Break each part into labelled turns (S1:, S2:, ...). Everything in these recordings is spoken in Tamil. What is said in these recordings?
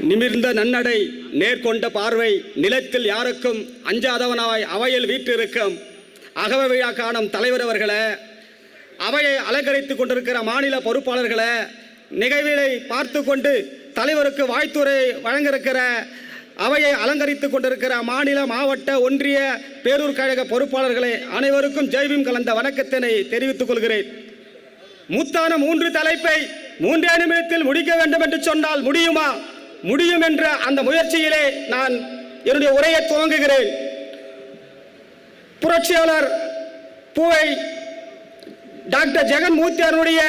S1: நிமிர்ந்த நன்னடை நேர்கொண்ட பார்வை நிலத்தில் யாருக்கும் அஞ்சாதவனாய் அவையில் வீற்றிருக்கும் அகவ விழா காணும் தலைவர் அவர்களை அவையை அலங்கரித்துக் கொண்டிருக்கிற மாநில பொறுப்பாளர்களை நிகழ்வினை பார்த்து கொண்டு தலைவருக்கு வாழ்த்துரை வழங்கியிருக்கிற அவையை அலங்கரித்துக் கொண்டிருக்கிற மாநில மாவட்ட ஒன்றிய பேரூர் கழக பொறுப்பாளர்களை அனைவருக்கும் ஜெய்பீம் கலந்த வணக்கத்தினை தெரிவித்துக் கொள்கிறேன். மூத்தான மூன்று தலைப்பை மூன்றே நிமிடத்தில் முடிக்க வேண்டும் என்று சொன்னால் முடியுமா? முடியும் என்ற அந்த முயற்சியிலே நான் என்னுடைய உரையை துவங்குகிறேன். புரட்சியாளர் பூவை டாக்டர் ஜெகன்மூர்த்தி அவருடைய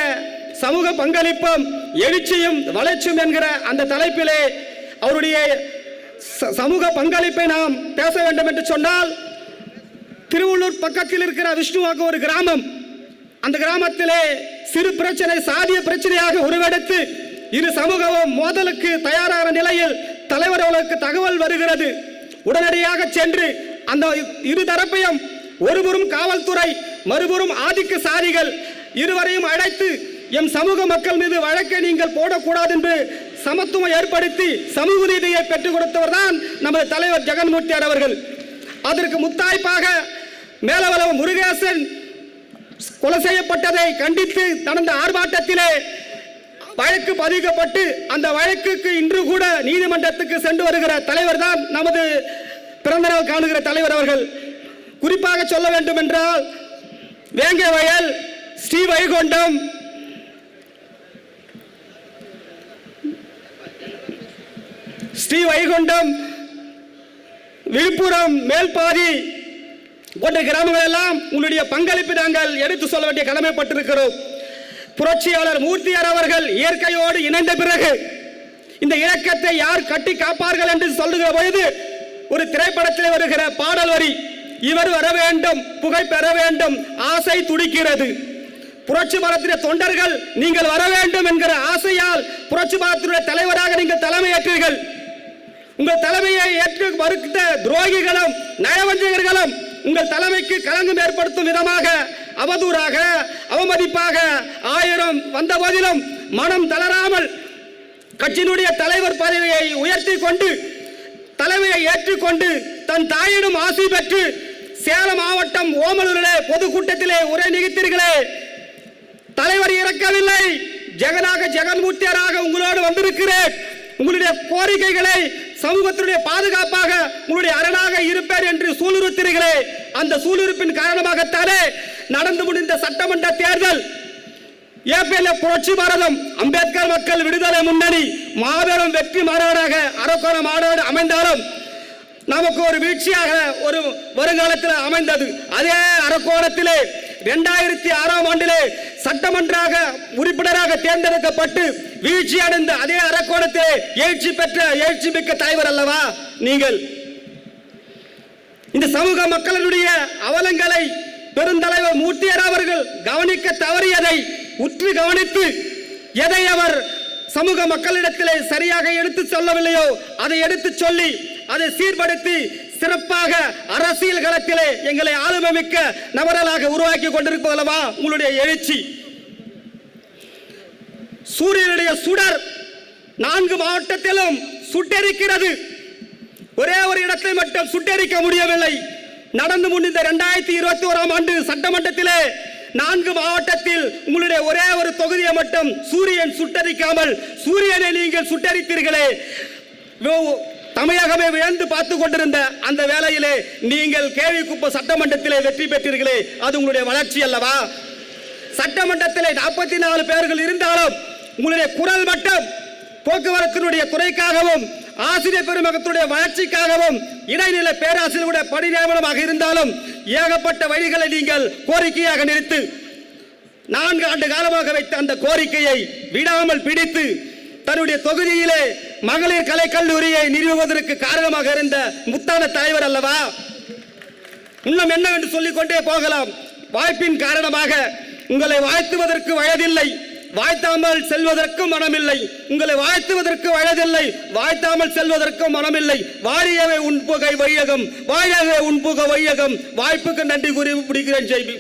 S1: சமூக பங்களிப்பும் எழுச்சியும் வளர்ச்சியும் என்கிற அந்த தலைப்பிலே அவருடைய ச- சமூக பங்களிப்பை நாம் பேச வேண்டும் என்று சொன்னால் திருவள்ளூர் பக்கத்தில் இருக்கிற விஷ்ணுவாக்கு ஒரு கிராமம். அந்த கிராமத்திலே சிறு பிரச்சனை சாதிய பிரச்சனையாக உருவெடுத்து இரு சமூகமும் மோதலுக்கு தயாரான நிலையில் தலைவர் அவர்களுக்கு தகவல் வருகிறது. உடனடியாக சென்று அந்த இரு தரப்பையும் ஒருபுறம் காவல்துறை மறுபுறம் ஆதிக்க சாரிகள் இருவரையும் அழைத்து எம் சமூக மக்கள் மீது வழக்கை நீங்கள் போடக்கூடாது என்று சமத்துவம் ஏற்படுத்தி சமூக நீதியை பெற்றுக் கொடுத்தவர் தான் நமது தலைவர் ஜெகன்மூர்த்தியார் அவர்கள். அதற்கு முத்தாய்ப்பாக மேலவளவு முருகேசன் கொலை செய்யப்பட்டதை கண்டித்து நடந்த ஆர்ப்பாட்டத்திலே வழக்கு பதிக்கப்பட்டு அந்த வழக்குக்கு இன்று கூட நீதிமன்றத்துக்கு சென்று வருகிற தலைவர் தான் நமது பிறந்தநாள் காணுகிற தலைவர் அவர்கள். குறிப்பாக சொல்ல வேண்டும் என்றால் வேங்கை வயல் ஸ்ரீ வைகுண்டம் ஸ்ரீ வைகுண்டம் விழுப்புரம் மேல்பாதி போன்ற கிராமங்கள் எல்லாம் உங்களுடைய பங்களிப்பு நாங்கள் எடுத்து சொல்ல வேண்டிய கடமைப்பட்டிருக்கிறோம். புரட்சியாளர் மூர்த்தியார் அவர்கள் இயற்கையோடு இணைந்த பிறகு இந்த இயக்கத்தை யார் கட்டி காப்பார்கள் என்று சொல்லுகிற பொழுது ஒரு திரைப்படத்தில் வருகிற பாடல் வரி இவர் வர வேண்டும் புகை பெற வேண்டும் ஆசை துடிக்கிறது. புரட்சி பாரத்திய தொண்டர்கள் நீங்கள் வர வேண்டும் என்கிற ஆசையால் புரட்சி மரத்தினுடைய தலைவராக நீங்கள் தலைமையேற்றீர்கள். உங்கள் தலைமையை ஏற்று மறுத்த துரோகிகளும் நயவஞ்சகர்களும் உங்கள் தலைமைக்கு களங்கம் ஏற்படுத்தும் விதமாக அவதூறாக அவமதிப்பாக ஆயிரம் வந்த போதிலும் மனம் தளராமல் கட்சியினுடைய தலைவர் பதவியை உயர்த்தி கொண்டு தலைமையை ஏற்றுக்கொண்டு தன் தாயிடம் ஆசி பெற்று சேலம் மாவட்டம் ஓமலூரிலே பொதுக்கூட்டத்திலே உரை நிகழ்த்தீர்களே தலைவர் இறக்கவில்லை. ஜெகனாக ஜெகன்மூர்த்தியராக உங்களோடு வந்திருக்கிறேன். உங்களுடைய கோரிக்கைகளை சமூகத்தினுடைய பாதுகாப்பாக உங்களுடைய அரணாக இருப்பேன் என்று சூளுறுத்தீர்களே. அந்த சூளுறுப்பின் காரணமாகத்தானே நடந்து முடிந்த சட்டமன்ற தேர்தல். ஏபிஎல் புரட்சி பாரதம் அம்பேத்கர் மக்கள் விடுதலை முன்னணி மாபெரும் வெற்றி மாநாடாக அரக்கோண மாநாடு அமைந்தாலும் நமக்கு ஒரு வீழ்ச்சியாக ஒரு வருங்காலத்தில் அமைந்தது. அதே அரக்கோணத்திலே இரண்டாயிரத்தி ஆறாம் ஆண்டிலே சட்டமன்றாக உறுப்பினராக தேர்ந்தெடுக்கப்பட்டு வீழ்ச்சி அடைந்த அதே அரக்கோணத்திலே எழுச்சி பெற்ற எழுச்சி மிக்க தலைவர் அல்லவா நீங்கள்? இந்த சமூக மக்களினுடைய அவலங்களை பெருந்தலைவர் மூர்த்தியர் அவர்கள் கவனிக்க தவறியதை உற்று கவனித்து எதை அவர் சமூக மக்களிடத்திலே சரியாக எடுத்து சொல்லவில்லையோ அதை எடுத்து சொல்லி அதை சீர்படுத்தி சிறப்பாக அரசியல் களத்திலே எங்களை ஆளுமைமிக்க நபர்களாக உருவாக்கி கொண்டிருப்பதல்லவா உங்களுடைய எழுச்சி? சூரியனுடைய சுடர் நான்கு மாவட்டத்திலும் சுட்டெரிக்கிறது. ஒரே ஒரு இடத்தை மட்டும் சுட்டெரிக்க முடியவில்லை. நடந்து முடிந்த இரண்டாயிரத்தி இருபத்தி ஓராம் ஆண்டு சட்டமன்றத்திலே நான்கு மாவட்டத்தில் உங்களுடைய ஒரே ஒரு தொகுதியை மட்டும் சூரியன் சுட்டரிக்காமல் சூரியனை நீங்கள் சுட்டரித்தீர்களே. தமிழகமே வியந்து பார்த்து கொண்டிருந்த அந்த வேளையிலே நீங்கள் கேள்விக்குப்ப சட்டமன்றத்திலே வெற்றி பெற்றீர்களே. அது உங்களுடைய வளர்ச்சி அல்லவா? சட்டமன்றத்திலே நாற்பத்தி நாலு பேர்கள் இருந்தாலும் உங்களுடைய குரல் மட்டும் போக்குவரத்தினுடைய துறைக்காகவும் ஆசிரியர் பெருமகத்துடைய வளர்ச்சிக்காகவும் இடைநிலை பேராசிரியருடைய பணி நியமனமாக இருந்தாலும் ஏகப்பட்ட வழிகளை நீங்கள் கோரிக்கையாக நிறுத்து நான்கு ஆண்டு காலமாக வைத்த அந்த கோரிக்கையை விடாமல் பிடித்து தன்னுடைய தொகுதியிலே மகளிர் கலை கல்லூரியை நிறுவுவதற்கு காரணமாக இருந்த முத்தான தலைவர் அல்லவா? இன்னும் என்னவென்று சொல்லிக்கொண்டே போகலாம். வாய்ப்பின் காரணமாக உங்களை வாழ்த்துவதற்கு வயதில்லை. வாழ்த்தாமல் செல்வதற்கும் மனமில்லை. உங்களை வாழ்த்துவதற்கு வயதில்லை வாழ்த்தாமல் செல்வதற்கும் மனமில்லை. வாழியவே உன்புகை வையகம். வாழவே உன்புக வையகம். வாய்ப்புக்கு நன்றி கூறி பிடிக்கிறேன் ஜெய்பி